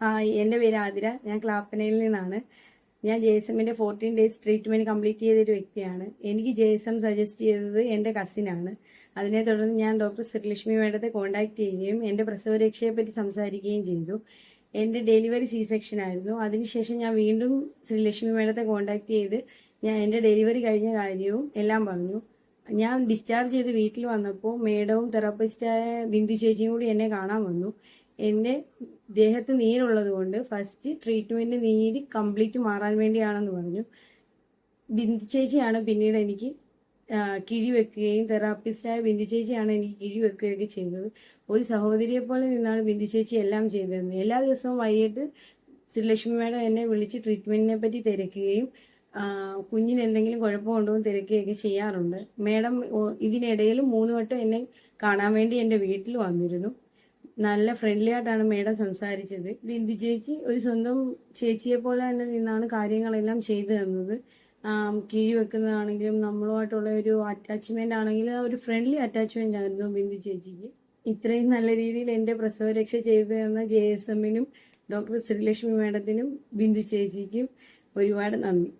Hi എന്റെ പേര് ആതിര. ഞാൻ ക്ലാപ്പനയിൽ നിന്നാണ്. ഞാൻ ജെ എസ് എമ്മിന്റെ ഫോർട്ടീൻ ഡേയ്സ് ട്രീറ്റ്മെന്റ് കംപ്ലീറ്റ് ചെയ്തൊരു വ്യക്തിയാണ്. എനിക്ക് ജെ എസ് എം സജസ്റ്റ് ചെയ്തത് എന്റെ കസിനാണ് അതിനെ തുടർന്ന് ഞാൻ ഡോക്ടർ ശ്രീലക്ഷ്മി മേഡത്തെ കോൺടാക്ട് ചെയ്യുകയും എന്റെ പ്രസവരക്ഷയെപ്പറ്റി സംസാരിക്കുകയും ചെയ്തു. എന്റെ ഡെലിവറി സി സെക്ഷൻ ആയിരുന്നു. അതിനുശേഷം ഞാൻ വീണ്ടും ശ്രീലക്ഷ്മി മേഡത്തെ കോൺടാക്ട് ചെയ്ത് ഞാൻ എന്റെ ഡെലിവറി കഴിഞ്ഞ കാര്യവും എല്ലാം പറഞ്ഞു. ഞാൻ ഡിസ്ചാർജ് ചെയ്ത് വീട്ടിൽ വന്നപ്പോൾ മേഡവും തെറാപ്പിസ്റ്റായ ബിന്ദു ചേച്ചിയും കൂടി എന്നെ കാണാൻ വന്നു. എന്റെ ദേഹത്ത് നീരുള്ളത് കൊണ്ട് ഫസ്റ്റ് ട്രീറ്റ്മെന്റ് നീര് കംപ്ലീറ്റ് മാറാൻ വേണ്ടിയാണെന്ന് പറഞ്ഞു. ബിന്ദു ചേച്ചിയാണ് പിന്നീട് എനിക്ക് കിഴി വെക്കുകയും തെറാപ്പിസ്റ്റായ ബിന്ദു ചേച്ചിയാണ് എനിക്ക് കിഴി വെക്കുകയൊക്കെ ചെയ്തത്. ഒരു സഹോദരിയെ പോലെ നിന്നാണ് ബിന്ദു ചേച്ചി എല്ലാം ചെയ്തത് എല്ലാ ദിവസവും വൈകിട്ട് ശ്രീലക്ഷ്മി മേഡം എന്നെ വിളിച്ച് ട്രീറ്റ്മെന്റിനെ പറ്റി തിരക്കുകയും കുഞ്ഞിന് എന്തെങ്കിലും കുഴപ്പമുണ്ടോ എന്ന് തിരക്കുകയൊക്കെ ചെയ്യാറുണ്ട്. മേഡം ഇതിനിടയിൽ മൂന്ന് വട്ടം എന്നെ കാണാൻ വേണ്ടി എന്റെ വീട്ടിൽ വന്നിരുന്നു. നല്ല ഫ്രണ്ട്ലി ആയിട്ടാണ് മേഡം സംസാരിച്ചത്. ബിന്ദു ചേച്ചി ഒരു സ്വന്തം ചേച്ചിയെ പോലെ തന്നെ നിന്നാണ് കാര്യങ്ങളെല്ലാം ചെയ്തു തന്നത്. കിഴി വെക്കുന്നതാണെങ്കിലും നമ്മളുമായിട്ടുള്ള ഒരു അറ്റാച്ച്മെന്റ് ആണെങ്കിലും ഒരു ഫ്രണ്ട്ലി അറ്റാച്ച്മെന്റ് ആയിരുന്നു ബിന്ദു ചേച്ചിക്ക്. ഇത്രയും നല്ല രീതിയിൽ എന്റെ പ്രസവരക്ഷ ചെയ്തു തന്ന ജെ എസ് എമ്മിനും ഡോക്ടർ ശ്രീലക്ഷ്മി മേഡത്തിനും ബിന്ദു ചേച്ചിക്കും ഒരുപാട് നന്ദി.